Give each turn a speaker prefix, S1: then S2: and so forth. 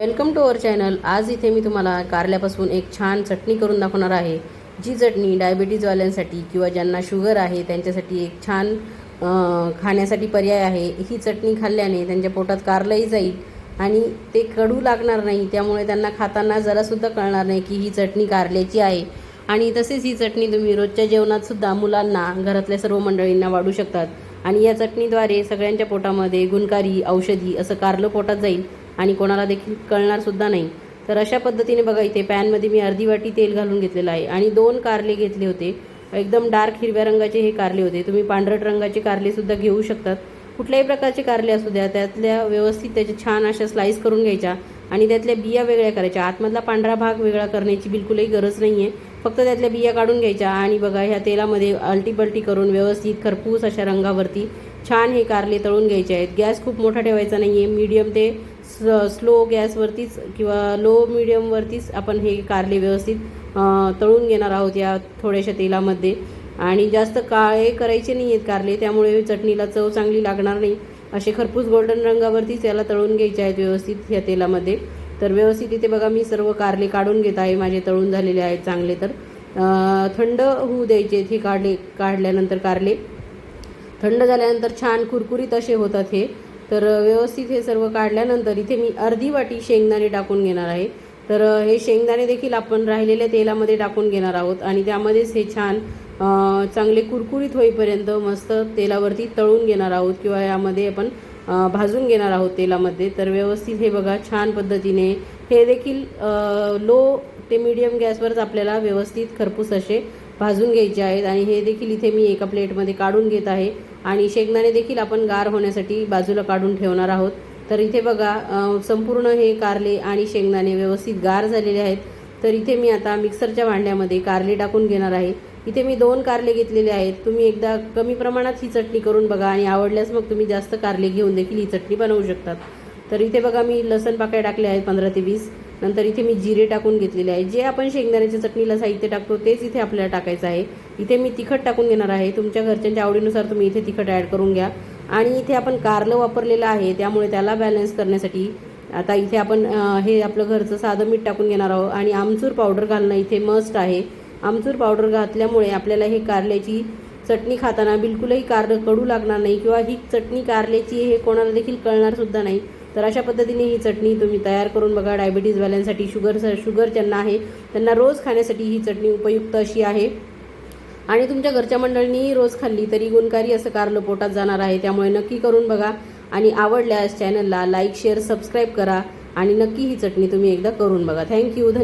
S1: Welcome to our channel. आज इथे मी तुम्हाला कारल्यापासून एक छान चटणी करून दाखवणार आहे जी चटणी डायबिटीजवाल्यांसाठी किंवा ज्यांना शुगर आहे त्यांच्यासाठी एक छान खाण्यासाठी पर्याय आहे. ही चटणी खाल्ल्याने त्यांच्या पोटात कारलंही जाईल आणि ते कडू लागणार नाही. त्यामुळे त्यांना खाताना जरासुद्धा कळणार नाही की ही चटणी कारल्याची आहे. आणि तसेच ही चटणी तुम्ही रोजच्या जेवणातसुद्धा मुलांना घरातल्या सर्व मंडळींना वाढू शकतात. आणि या चटणीद्वारे सगळ्यांच्या पोटामध्ये गुणकारी औषधी असं कारलं पोटात जाईल. आणि कोणाला देखील कळणार सुद्धा नाही. तर अशा पद्धतीने बघा इथे पॅनमध्ये मी अर्धी वाटी तेल घालून घेतलेलं आहे. आणि दोन कारले घेतले होते. एकदम डार्क हिरव्या रंगाचे हे कारले होते. तुम्ही पांढरट रंगाचे कारलेसुद्धा घेऊ शकतात. कुठल्याही प्रकारचे कारले असू द्या त्यातल्या व्यवस्थित त्याचे छान अशा स्लाईस करून घ्यायच्या आणि त्यातल्या बिया वेगळ्या करायच्या. आतमधला पांढरा भाग वेगळा करण्याची बिलकुलही गरज नाही आहे फक्त त्यातल्या बिया काढून घ्यायच्या आणि बघा ह्या तेलामध्ये अल्टीपल्टी करून व्यवस्थित खरपूस अशा रंगावरती छान हे कारले तळून घ्यायचे आहेत. गॅस खूप मोठा ठेवायचा नाही आहे मीडियम ते स्लो गॅसवरतीच किंवा लो मिडियमवरतीच आपण हे कारले व्यवस्थित तळून घेणार आहोत या थोड्याशा तेलामध्ये. आणि जास्त काळे करायचे नाही आहेत कारले त्यामुळे चटणीला चव चांगली लागणार नाही. असे खरपूस गोल्डन रंगावरतीच याला तळून घ्यायचे आहेत व्यवस्थित ह्या तेलामध्ये. तर व्यवस्थित इथे बघा मी सर्व कारले काढून घेत आहे. माझे तळून झालेले आहेत चांगले तर. थंड होऊ द्यायचे हे काढले काढल्यानंतर कारले. थंड झाल्यानंतर छान कुरकुरीत असे होतात हे. तर व्यवस्थित हे सर्व काढल्यानंतर इथे मी अर्धी वाटी शेंगदाणे टाकून घेणार आहे. तर हे शेंगदाणे देखील आपण राहिलेल्या तेलामध्ये टाकून घेणार आहोत आणि त्यामध्येच हे छान चांगले कुरकुरीत होईपर्यंत मस्त तेलावरती तळून घेणार आहोत किंवा यामध्ये आपण भाजून घेणार आहोत तेलामध्ये. तर व्यवस्थित हे बघा छान पद्धतीने. हे देखील लो ते मीडियम गॅसवरच आपल्याला व्यवस्थित खरपूस असे भाजून घ्यायचे आहेत आणि हे देखील इथे मी एका प्लेटमध्ये काढून घेत आहे. आणि शेंगदाणे देखील आपण गार होण्यासाठी बाजूला काढून ठेवणार आहोत. तर इथे बघा संपूर्ण हे कारले आणि शेंगदाणे व्यवस्थित गार झालेले आहेत. तर इथे मी आता मिक्सरच्या भांड्यामध्ये कारले टाकून घेणार आहे. इथे मी दोन कारले घेतलेले आहेत. तुम्ही एकदा कमी प्रमाणात ही चटणी करून बघा आणि आवडल्यास मग तुम्ही जास्त कारले घेऊन देखील ही चटणी बनवू शकतात. तर इथे बघा मी लसण पाकळ्या टाकले आहेत पंधरा ते वीस. नंतर इथे मी जिरे टाकून घेतलेले आहे. जे आपण शेंगदाण्याच्या चटणीला साहित्य टाकतो तेच इथे आपल्याला टाकायचं आहे. इथे मी तिखट टाकून घेणार आहे. तुमच्या घरच्यांच्या आवडीनुसार तुम्ही इथे तिखट ॲड करून घ्या. आणि इथे आपण कारलं वापरलेलं आहे त्यामुळे त्याला बॅलन्स करण्यासाठी आता इथे आपण हे आपलं घरचं साधं मीठ टाकून घेणार आहोत. आणि आमचूर पावडर घालणं इथे मस्ट आहे. आमचूर पावडर घातल्यामुळे आपल्याला हे कारल्याची चटणी खाताना बिलकुलही कारलं कडू लागणार नाही किंवा ही चटणी कारल्याची हे कोणाला देखील कळणारसुद्धा नाही. तर अशा पद्धतीने ही चटणी तुम्ही तयार करून बघा. डायबिटीजवाल्यांसाठी शुगर शुगर ज्यांना आहे त्यांना रोज खाण्यासाठी ही चटणी उपयुक्त अशी आहे. आणि तुमच्या घरच्या मंडळींनीही रोज खाल्ली तरी गुणकारी असं कारलं पोटात जाणार आहे. त्यामुळे नक्की करून बघा. आणि आवडल्यास चॅनलला लाईक शेअर सबस्क्राईब करा. आणि नक्की ही चटणी तुम्ही एकदा करून बघा. थँक्यू